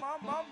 mom.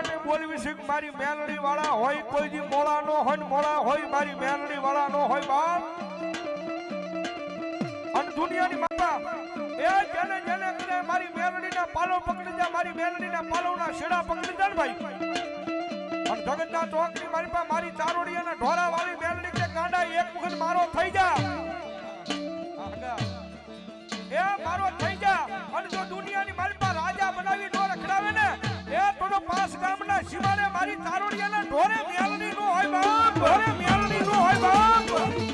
માટે બોલવી છે મારી મેલડી વાળા હોય કોઈ જી મોળા નો હોય મોળા હોય, મારી મેલડી વાળા નો હોય બાપ અને દુનિયાની માતા એ જેને જેને કરે મારી મેલડીના પાલો પકડી જા, મારી મેલડીના પાલોના શેડા પકડી ને ભાઈ. અને જગતના ચોકની મારી પાસે મારી ચારોડિયાના ઢોરા વાળી મેલડી કે ગાંડા, એક વખત મારો થઈ જા. એ મારો થઈ જા. સીમાડે મારી તારોડિયાના ઢોરે મેલડી નો હોય બાપ ઢોરે મેલડી નો હોય બાપ.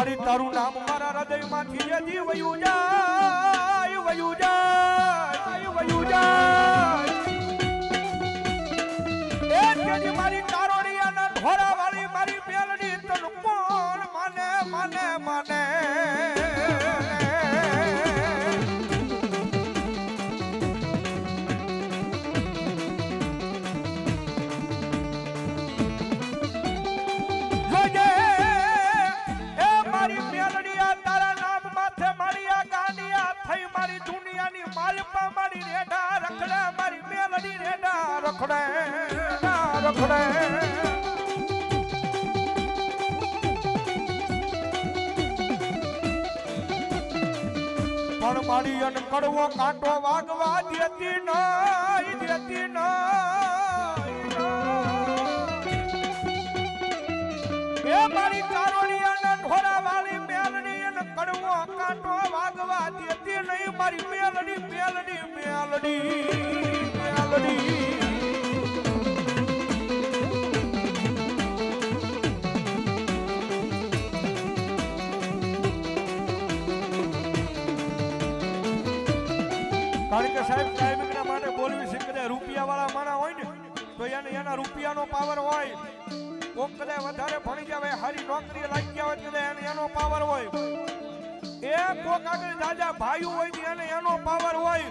મારી તારું નામ મારા હૃદયમાંથી હજી વયું જાય વયું જાય વયું જાય. મારી તારોડિયાના ઢોરા એ કારોડી અને ઢોરા વાળી મેલડી અને કડવો કાંટો વાગવા દેતી નહીં. મારી મેલડી મેલડી મેલડી મેલડી. કારણ કે સાહેબ કાયમિકના માટે બોલવી કદાચ રૂપિયા વાળા માણા હોય ને, તો એને એના રૂપિયાનો પાવર હોય. કોક કદાચ વધારે ભણી જાવે સારી નોકરી લાગી ગયા હોય કદાચ એને પાવર હોય. એ કોક આગળ દાદા ભાઈઓ હોય ને એને પાવર હોય.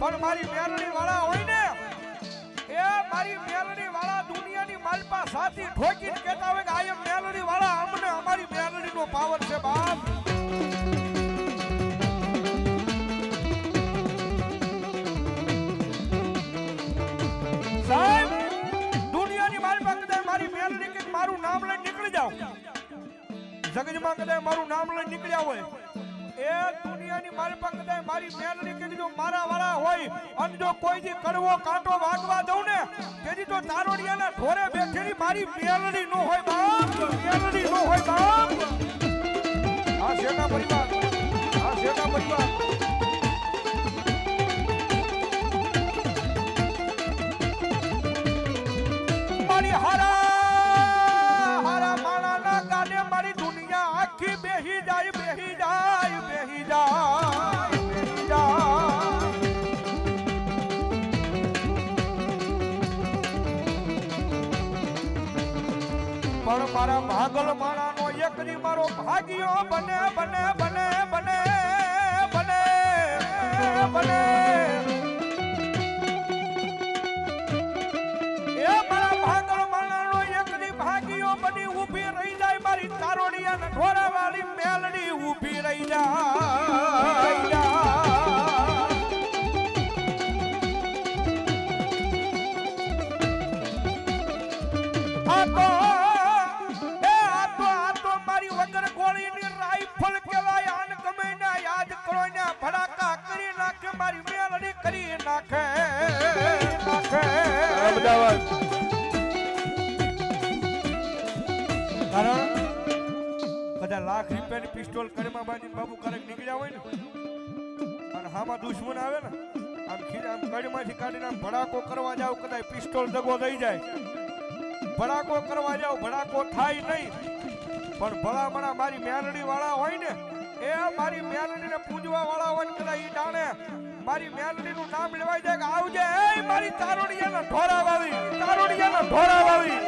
પણ મારી મેરડી વાળા હોય ને, એ મારી મેલડી વાળા દુનિયાની માલપા સાથી ઠોકીને કહેતા હોય કે, આ મેલડી વાળા અમને અમારી મેલડીનો પાવર છે, બાપ. જાઓ. જગજમાં કદાચ મારું નામ લઈ નીકળ્યા હોય. એ દુનિયાની મારી પાસે કદાચ મારી મેલડી કેદી જો મારા વાળા હોય, અને જો કોઈ જે કડવો કાંટો વાગવા દઉં ને, તેથી તો તારોડિયાના ઢોરે બેઠેલી મારી મેલડી નો હોય બાપ. મારો ભાગ્યો બને બને કદાચ લાખ રૂપિયાની પિસ્તોલ કડમાં બાંધીને બાબુ ક્યારેક નીકળ્યા હોય ને, અને હામાં દુશ્મન આવે ને, આમ ખીર આમ કડમાંથી કાઢીને આમ ભડાકો કરવા જાવ, કદાચ પિસ્તોલ દગો થઈ જાય. ભડાકો કરવા જાવ, ભડાકો થાય નહીં. પણ ભલામણા મારી મેલડી વાળા હોય ને, એ મારી મેલડીને પૂજવા વાળા હોય ને, કદાચ ઈ જાણે મારી મેલડીનું નામ લેવાય જાય કે આવજે એ મારી તારોડિયાના ઢોરા વાળી તારોડિયાના ઢોરા વાળી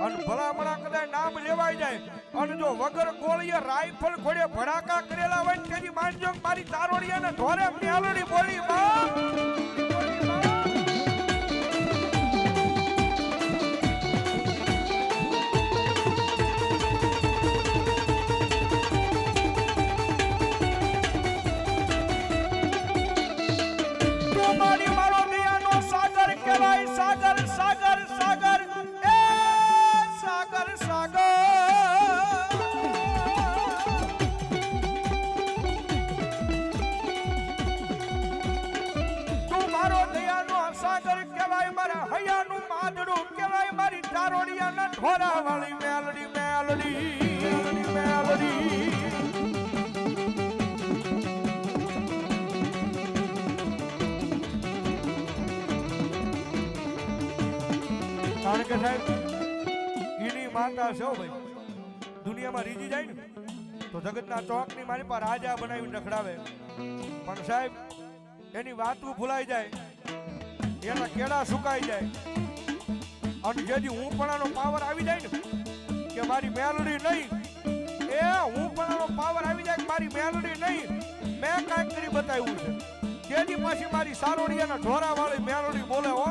અને ભલામણા કદાચ નામ લેવાય જાય. અને જો વગર ગોળીએ રાઇફલ ઘોડે ભડાકા કરેલા હોય તેની માનજો કે મારી તારોડિયાને ધોરે મેલડી બોલી માં મારી તારોડિયાના ઢોરા વાળી મેલડી મેલડી મેલડી. કારણ કે સાહેબ એની માતા છે ભાઈ. દુનિયામાં રીજી જાય ને, તો જગતના ચોકની મારી પાસે રાજા બનાવીને નખડાવે પણ સાહેબ, એની વાતું ભૂલાઈ જાય. એના કેળા સુકાઈ જાય. અને જેથી હું પણ પાવર આવી જાય ને, કે મારી મેલડી નહીં. એ હું પણ પાવર આવી જાય કે મારી મેલડી નહીં. મેં કાંઈક કરી બતાવ્યું છે. જેથી પાછી મારી સારોડિયાના ઢોરા વાળી મેલડી બોલે હો.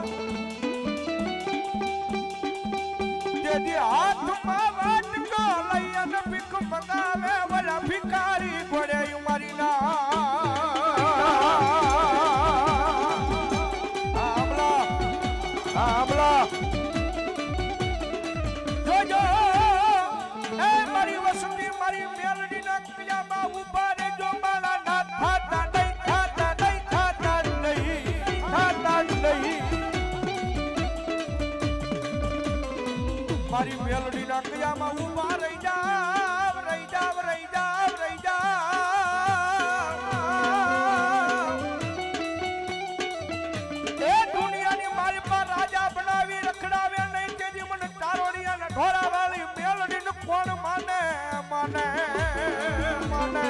જેથી હાથમાં મારી મેલડી ના કયામાં ઊભા રહી જાવ રહી જાવ રહી જાવ રહી જાવ. એ દુનિયાની મારી પર રાજા બનાવી રખડાવે નહીં તેજી મને તારોડિયાના ઢોરા વાળી મેલડી ને કોણ માને માને માને.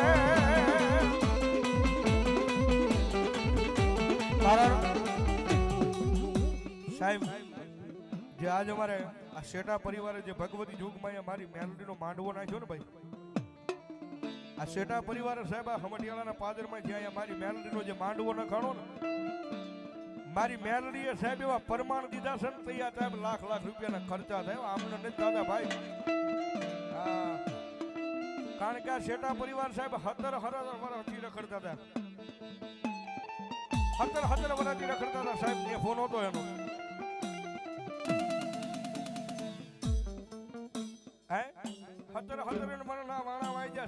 કારણ, સાહેબ, જે આજ અમારે આ શેઠા પરિવારે જે ભગવતી યુગમાં મારી મેલોડીનો માંડવો નાખ્યો ને ભાઈ, આ શેઠા પરિવારે સાહેબ આ હમડિયાળાના પાદરમાં જ્યાં મારી મેલોડીનો જે માંડવો નખાણો ને, મારી મેલડીએ સાહેબ એવા પરમાણ દીધા છે ને તૈયાર સાહેબ લાખ લાખ રૂપિયાના ખર્ચા થાય. આમને નથી દાદા ભાઈ. કારણ કે આ શેઠા પરિવાર સાહેબ હતર હર વરસથી રખડતા હતા. હતર હતર વરસથી રખડતા હતા સાહેબ એ ફોન હતો એનો.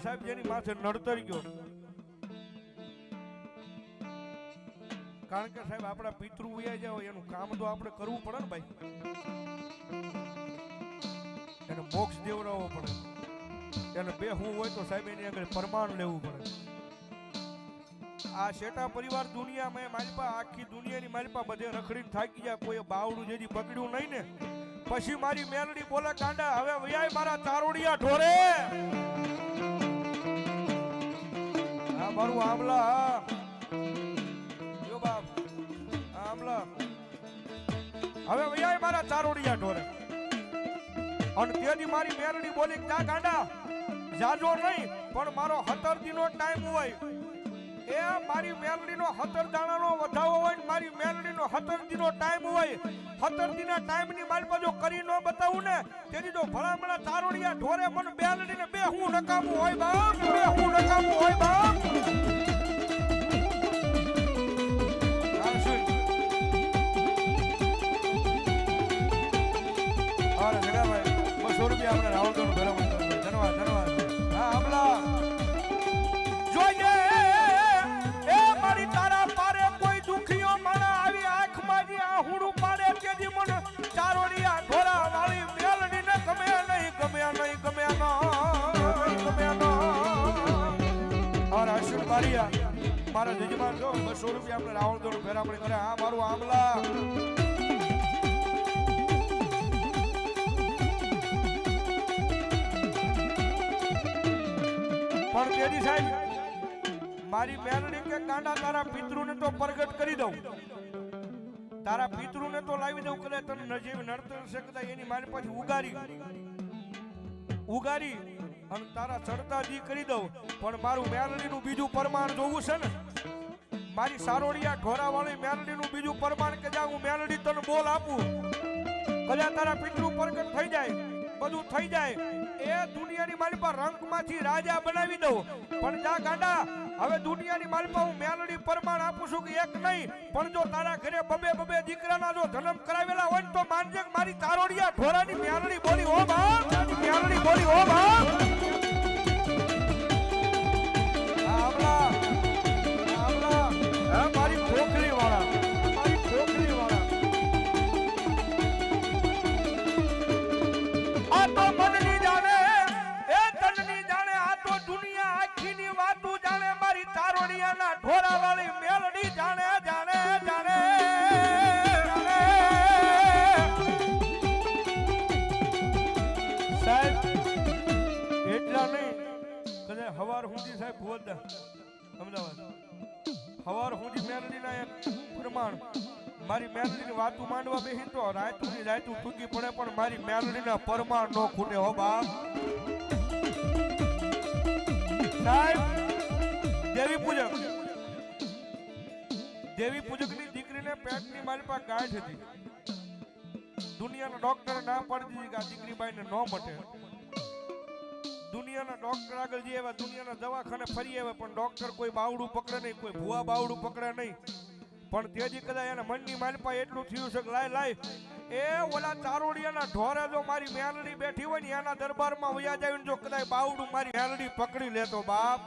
સાહેબ, જેની માથે નડતર ગયો. કારણ કે સાહેબ, આપણા પિતૃ વયા જાય એનું કામ તો આપણે કરવું પડે ને ભાઈ. એને મોક્ષ દેવડાવવો પડે. એને બે હું હોય તો સાહેબ, એની આગળ પ્રમાણ લેવું પડે. આ શેટા પરિવાર દુનિયામાં મારી પાસે આખી દુનિયાની મારી પાસે બધે રખડીને થાકી ગયા. કોઈ બાવડું જેથી પકડ્યું નહીં ને. પછી મારી મેલડી બોલે, કાંડા, હવે વ્યાય મારા તારોડિયા ઢોરે. મારું આમલા. જો બાપ આમલા હવે ભૈયા મારા ચારોડિયા ઢોરે. અને તેની મારી મેરડી બોલી ક્યાં ગાંડા, જાજો નહીં, પણ મારો હતર દીનો ટાઈમ હોય. એ મારી મેલડીનો હતર દાણાનો વધાવો હોય ને મારી મેલડીનો હતર દીનો ટાઈમ હોય હતર દીના ટાઈમની મારી જો કરી ન બતાવું ને તેથી જો ભલામણા તારોડિયા ઢોરે મને બેલડીને બે હું નકામું હોય બાપ બે હું નકામું હોય બાપ બસો રૂપિયા આપણે રાવણગઢ બારિયા મારા જજમાન જો, બસો રૂપિયા આપણે રાવણ દોડ ફેરામણી કરે. હા, મારું આમલા પણ તેજી સાહેબ, મારી મેલડી કે કાંડા તારા પિતૃને તો પ્રગટ કરી દઉં. તારા પિતૃને તો લાવી દઉં, કદાચ તને નજીવ નડતર છે કદાચ એની મારી પાછી ઉગારી. ઉગારી. અને તારા ચડતા જી કરી દઉં. પણ મારું મેરડીનું બીજું પ્રમાણ જોવું છે ને? મારી સારોડિયા ઢોરાવાળી મેરડીનું બીજું પ્રમાણ કે જ્યાં હું મેરડી તને બોલ આપું? કદાચ તારા પિતૃ પ્રગટ થઈ જાય, બધું થઈ જાય, એ દુનિયાની મારી પર રંગમાંથી રાજા બનાવી દઉં. પણ જા ગાંડા હવે દુનિયાની માલમાં હું મેલડી પરમાણ આપું છું કે એક નહીં, પણ જો તારા ઘરે બબે બબે દીકરાના જો જન્મ કરાવેલા હોય ને તો માનજે મારી તારોડિયા ઢોરાની મેલડી બોલી, હો બા મેલડી બોલી, હો બાપ ભોલતા અમદાવાદ. હવાર સુધી મેલડીના એક પ્રમાણ. મારી મેલડીની વાતું માંડવા બેહી તો રાયતુની રાયતું ટૂંકી પડે, પણ મારી મેલડીના પરમાણ નો ખૂટે હો બાપ. સાહેબ, દેવી પૂજક. દેવી પૂજકની દીકરીને પેટની મારી પાસે ગાંઠ હતી. દુનિયાના ડોક્ટર ના પાડી દીધી કે આ દીકરી બાઈને ન મટે. દુનિયાના ડોક્ટર આગળ જઈએ એવા દુનિયાના દવાખાને ફરી આવે પણ ડોક્ટર કોઈ બાવડું પકડે નહીં, કોઈ ભૂવા બાવડું પકડે નહીં. પણ તેજી કદાચ એના મનની માલપા એટલું થયું છે કે લાય લાય, એ ઓલા ચારોડિયાના ઢોરે જો મારી મેલડી બેઠી હોય ને, એના દરબારમાં વયા જાય જો કદાચ બાવડું મારી મેલડી પકડી લેતો બાપ.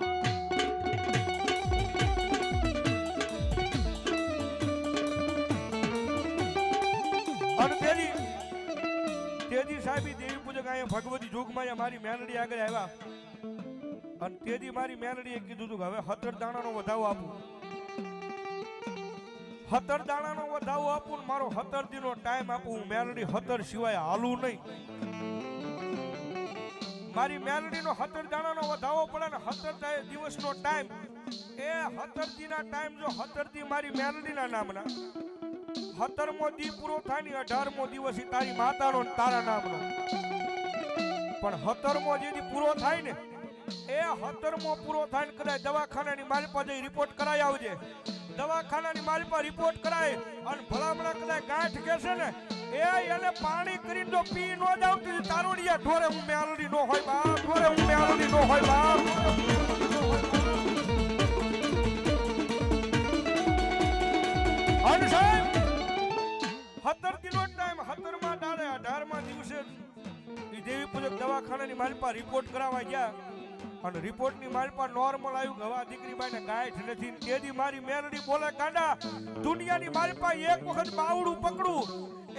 અને તેજી તેજી સાહેબી અહીંયા ભગવતી જોગમાં મારી મેનડી આગળ આવ્યા. અને તેથી મારી મેલડીએ કીધું હતું કે હવે હતર દાણાનો વધાવો આપું. હતર દાણાનો વધાવો આપું ને મારો હતર દીનો ટાઈમ આપું. હું મેનડી હતર સિવાય હાલું નહીં. મારી મેલડીનો હતર દાણાનો વધાવો પડે ને હતર દિવસનો ટાઈમ એ હતરદીના ટાઈમ જો હતરદી મારી મેનડીના નામના. હતરમો દી પૂરો થાય ને અઢારમો દિવસ તારી માતાનો તારા નામનો. પણ હતરમો જેથી પૂરો થાય ને, એ હતરમો પૂરો થાય ને કદાચ દવાખાનાની મારી જઈ રિપોર્ટ કરાવી આવજે. દવાખાનાની મારી પાસે રિપોર્ટ કરાય અને ભલામણા કદાચ ગાંઠ કહેશે ને, એ એને પાણી કરીને જો પી નો જાવ તો તારોડિયા, ઢોરે હું મેલડી નો હોય બાપ, ઢોરે હું મેલડી નો હોય બાપ. અને સાહેબ સત્તર કિલો ટાઈમ હતરમાં ડાળે અઢારમાં દિવસે ઈ દેવી પૂજક દવાખાનાની માલપા રિપોર્ટ કરાવવા ગયા. અને રિપોર્ટની મારી નોર્મલ આવ્યું હવે દીકરી બાઈને ગાંઠ નથી તેથી મારી મેલડી બોલે, કાંડા, દુનિયાની માલપા એક વખત બાવડું પકડું.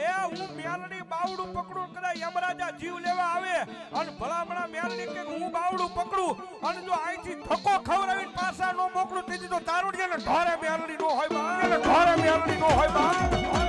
એ, હું મેલડી બાવડું પકડું કદાચ યમરાજા જીવ લેવા આવે અને ભલામણા મેલડી કે હું બાવડું પકડું અને જો અહીંથી ધક્કો ખવડાવીને પાછા નો મોકલું, તેથી તો તારું ઢોરે મેલડી નો હોય ઢોરે મેલડી નો હોય બા.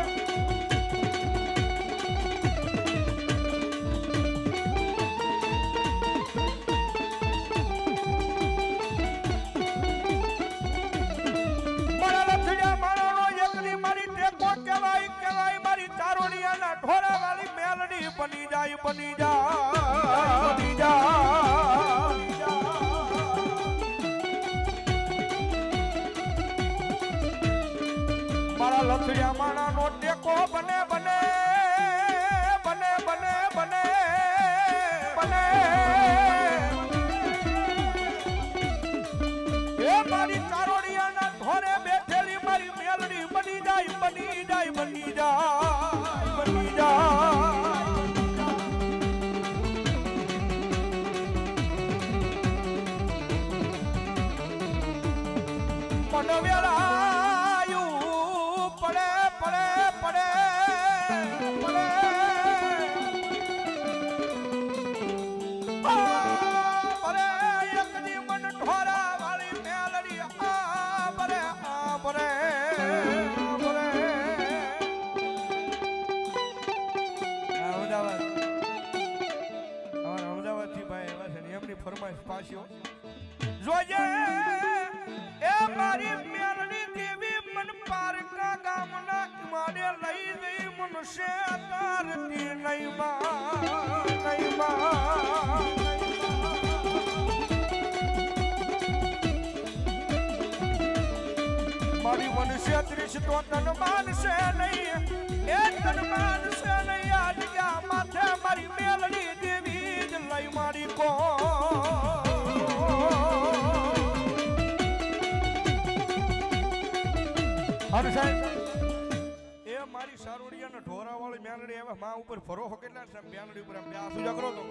પાછો. જોજે, એ મારી મેરણી દેવી મન પારકા ગામના મારે લઈ ગઈ મનુષ્ય તારતી નહીં માં નહીં માં મારી મનુષ્ય ત્રીસ તો તન માનશે નહીં અરે સાહેબ. એ મારી સારોડિયાના ઢોરા વાળી મેલડી હવે માં ઉપર ફરો હો કેટલા છે? મેલડી ઉપર આમ બે આસુજા કરો તો.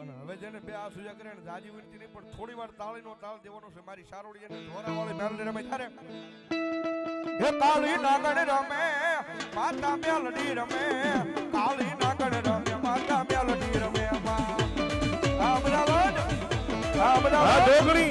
અને હવે જેને બે આ સુજા કરે ને જાજી વિનતી નહીં પણ થોડી વાર તાળીનો તાળ દેવાનો છે. મારી સારોડી અને ઢોરા વાળી મેલડી રમે ત્યારે. હે કાળી નાગણ રમે માતા મેલડી રમે કાળી નાગણ રમે માતા મેલડી રમે. આ અમદાવાદ અમદાવાદ ડોગરી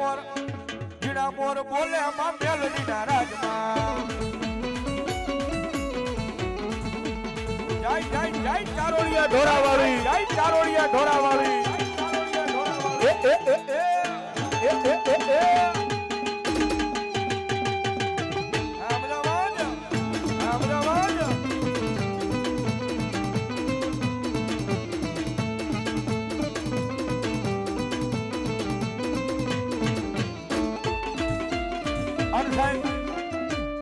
મોર જીણા મોર બોલે માં મેલડીના રાજમાં. જય જય જય ચારોળિયા ઢોરાવાળી જય ચારોળિયા ઢોરાવાળી એ એ એ એ એ એ એ.